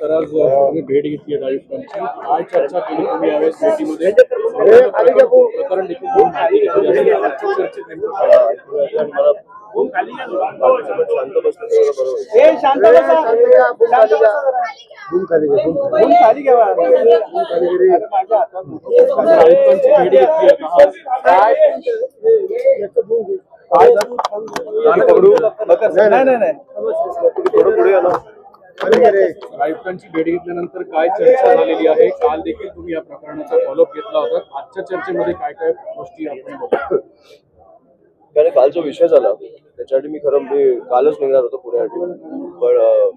तर आज तुम्ही भेट घेतली आहे आयुक्तांची काय चर्चा केली तुम्ही यावेळेस भेटीमध्ये हे खाली घ्या भाऊ. प्रकरण देखील दोन माहिती घेतली आहे. आजच्या चर्चेत नेमकं काय आहे? आणि मला शांत बसलं सगळं बरोबर आहे. ए, शांत बसा. शांत घ्या, बूम खाली घ्या. बूम खाली घ्या, बूम खाली. बूम खाली घ्यावा. बूम खाली घे रे. माझ्या हातात मोठं आज आयुक्तांची भेट घेतली? काय? नाही नाही नाही नाही. थोडं पुढे रे. आयुक्तांची भेट घेतल्यानंतर काय चर्चा झालेली आहे काल देखील तुम्ही या प्रकरणाचा फॉलोअप घेतला होता आजच्या चर्चेमध्ये काय काय गोष्टी आपण कारण काल जो विषय झाला त्याच्यासाठी मी खरं मी कालच निघणार होतो पुण्यासाठी पण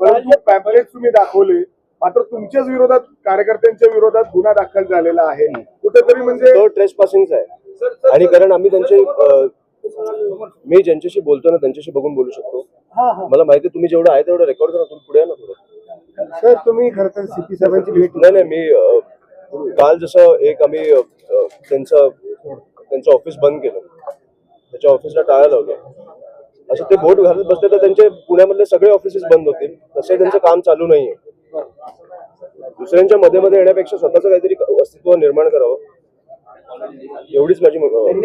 परंतु पॅम्पलेट तुम्ही दाखवले मात्र तुमच्याच विरोधात कार्यकर्त्यांच्या विरोधात गुन्हा दाखल झालेला आहे. कुठेतरी म्हणजे तो ट्रेस पासिंगचा आहे आणि कारण आम्ही त्यांचे मी ज्यांच्याशी बोलतो ना त्यांच्याशी बघून बोलू शकतो. मला माहिती आहे तुम्ही जेवढं आहे तेवढं रेकॉर्ड करा तुम्ही पुढे ना थोडं सर तुम्ही खरं तर सीपी साहेबांची भेट नाही नाही मी काल जसं एक आम्ही त्यांचं त्यांचं ऑफिस बंद केलं. त्याच्या ऑफिसला टाळा लावलं. असं ते बोट घालत बसले तर त्यांचे पुण्यामधले सगळे ऑफिसेस बंद होतील. तसे त्यांचं काम चालू नाहीये. दुसऱ्यांच्या मध्ये मध्ये येण्यापेक्षा स्वतःचं काहीतरी अस्तित्व निर्माण करावं. एवढीच माझी. म्हणून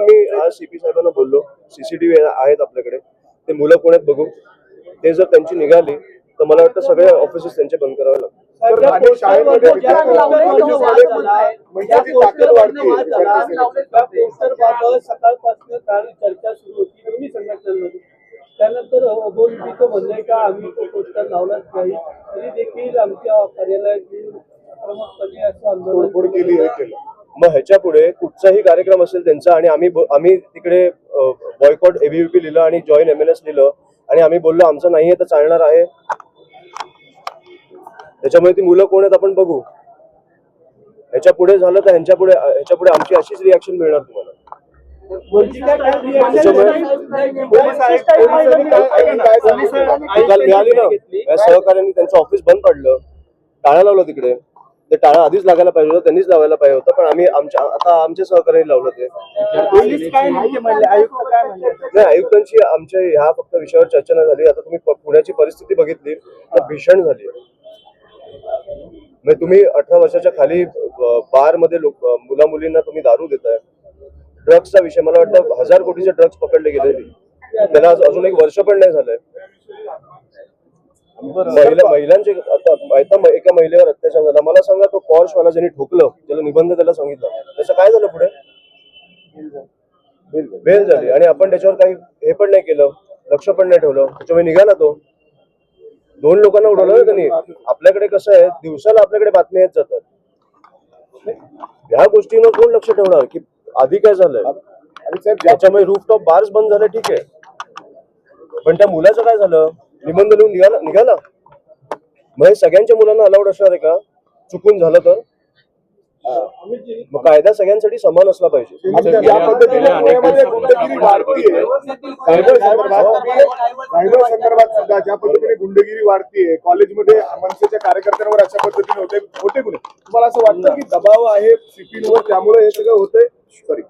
मी आज सीपी साहेबांना बोललो. सीसीटीव्ही आहेत आपल्याकडे. ते मुलं आहेत बघू ते जर त्यांची निघाली तर मला वाटतं सगळे ऑफिसेस त्यांचे बंद करावे अनेक शाळेमध्ये सकाळपासून काल चर्चा सुरू होती. दोन्ही संघटनांमध्ये त्यानंतर अबोलजीचं म्हणणं आहे का आम्ही तो पोस्टर लावलाच नाही. तरी देखील आमच्या असं आंदोलन मग ह्याच्या पुढे कुठचाही कार्यक्रम असेल त्यांचा आणि आम्ही आम्ही तिकडे बॉयकॉट एबीव्हीपी लिहिलं आणि जॉईन एम एन एस लिहिलं आणि आम्ही बोललो आमचं नाहीये तर चालणार आहे. त्याच्यामुळे ती मुलं कोण आहेत आपण बघू. ह्याच्या पुढे झालं तर ह्यांच्या पुढे ह्याच्या पुढे आमची अशीच रिॲक्शन मिळणार तुम्हाला. वरची काय काय reaction त्याच्यामुळे- नाही. पोलीस आहेत, पोलिसांनी काय- ऐका ना, काय सांगितलं? पोलिसांनी ती काल मिळाली ना. या सहकार्याने त्यांचं ऑफिस बंद पडलं. टाळा लावलं तिकडे. ते टाळा आधीच लागायला पाहिजे होतं त्यांनीच लावायला पाहिजे होतं पण आम्ही आमच्या आता आमच्या सहकार्याने लावलं ते. नाही आयुक्तांची आमच्या ह्या फक्त विषयावर चर्चा नाही झाली. आता तुम्ही पुण्याची परिस्थिती बघितली तर भीषण झाली. म्हणजे तुम्ही अठरा वर्षाच्या खाली बारमध्ये लोक मुला मुलींना तुम्ही दारू देताय. ड्रग्सचा विषय मला वाटतं हजार कोटीचे ड्रग्स पकडले गेले. त्याला अजून एक वर्ष पण नाही झालंय. महिला महिलांचे आता एका महिलेवर अत्याचार झाला. मला सांगा तो पॉर्श वाला ज्यांनी ठोकलं त्याला निबंध त्याला सांगितलं त्याचं काय झालं पुढे? बेल झाली. आणि आपण त्याच्यावर काही हे पण नाही केलं लक्ष पण नाही ठेवलं. त्याच्यामुळे निघाला तो. दोन लोकांना उडवलं ना त्यांनी आपल्याकडे कसं आहे दिवसाला आपल्याकडे बातम्या येत जातात. ह्या गोष्टींवर कोण लक्ष ठेवणार? की आधी काय झालंय? त्याच्यामुळे रूफटॉप बार्स बंद झाले ठीक आहे. पण त्या मुलाचं काय झालं? निबंध लिहून निघाला निघाला? मग हे सगळ्यांच्या मुलांना अलाउड असणार आहे का? चुकून झालं तर? कायदा सगळ्यांसाठी समान असला पाहिजे. पद्धतीने पुण्यामध्ये गुंडगिरी वाढतीये सायबर संदर्भात सायबर संदर्भात सुद्धा ज्या पद्धतीने गुंडगिरी वाढतीये कॉलेजमध्ये मनसेच्या कार्यकर्त्यांवर अशा पद्धतीने होते होते गुन्हे. तुम्हाला असं वाटतं की दबाव आहे सीपीवर त्यामुळे हे सगळं होतंय? सॉरी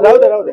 राहू दे राहू दे.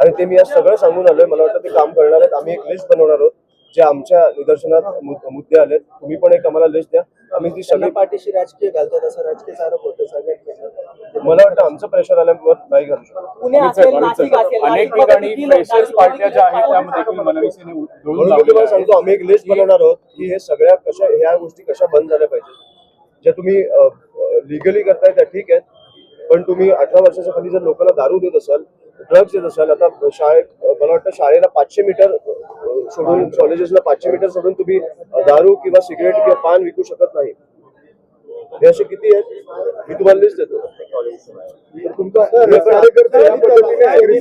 आणि ते मी आज सगळं सांगून आलोय. मला वाटतं ते काम करणार आहेत. आम्ही एक लिस्ट बनवणार आहोत जे आमच्या निदर्शनात मुद्दे आलेत. तुम्ही पण एक आम्हाला लिस्ट द्या. आम्ही ती सगळी पाठीशी राजकीय घालतात असं राजकीय आरोप होतं सगळ्यात मला वाटतं आमचं प्रेशर आल्यावर नाही घालू शकतो अनेक ठिकाणी पार्ट्या ज्या आहेत त्यामध्ये देखील तुम्हाला. सांगतो आम्ही एक लिस्ट बनवणार आहोत की हे सगळ्या कशा ह्या गोष्टी कशा बंद झाल्या पाहिजेत. ज्या तुम्ही लिगली करताय त्या ठीक आहेत. पण तुम्ही अठरा वर्षाच्या खाली जर लोकांना दारू देत असाल ड्रग्ज देत असाल. आता शाळेत मला वाटतं शाळेला पाचशे मीटर सोडून कॉलेजेसला पाचशे मीटर सोडून तुम्ही दारू किंवा सिगरेट किंवा पान विकू शकत नाही. हे असे किती आहेत? मी तुम्हाला लिस्ट देतो.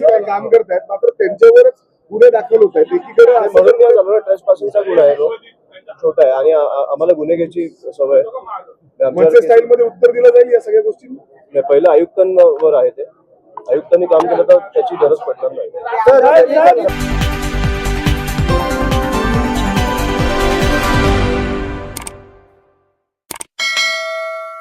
हे काम करतायत. मात्र त्यांच्यावरच गुन्हे दाखल होत आहेत. एकीकडे म्हणून आम्हाला गुन्हा आहे छोटा आहे. आणि आम्हाला गुन्हे घ्यायची सवय स्टाईल मध्ये उत्तर दिलं जाईल या सगळ्या गोष्टी पहिलं आयुक्तांवर आहे ते. आयुक्तांनी काम केलं तर त्याची गरज पडणार नाही.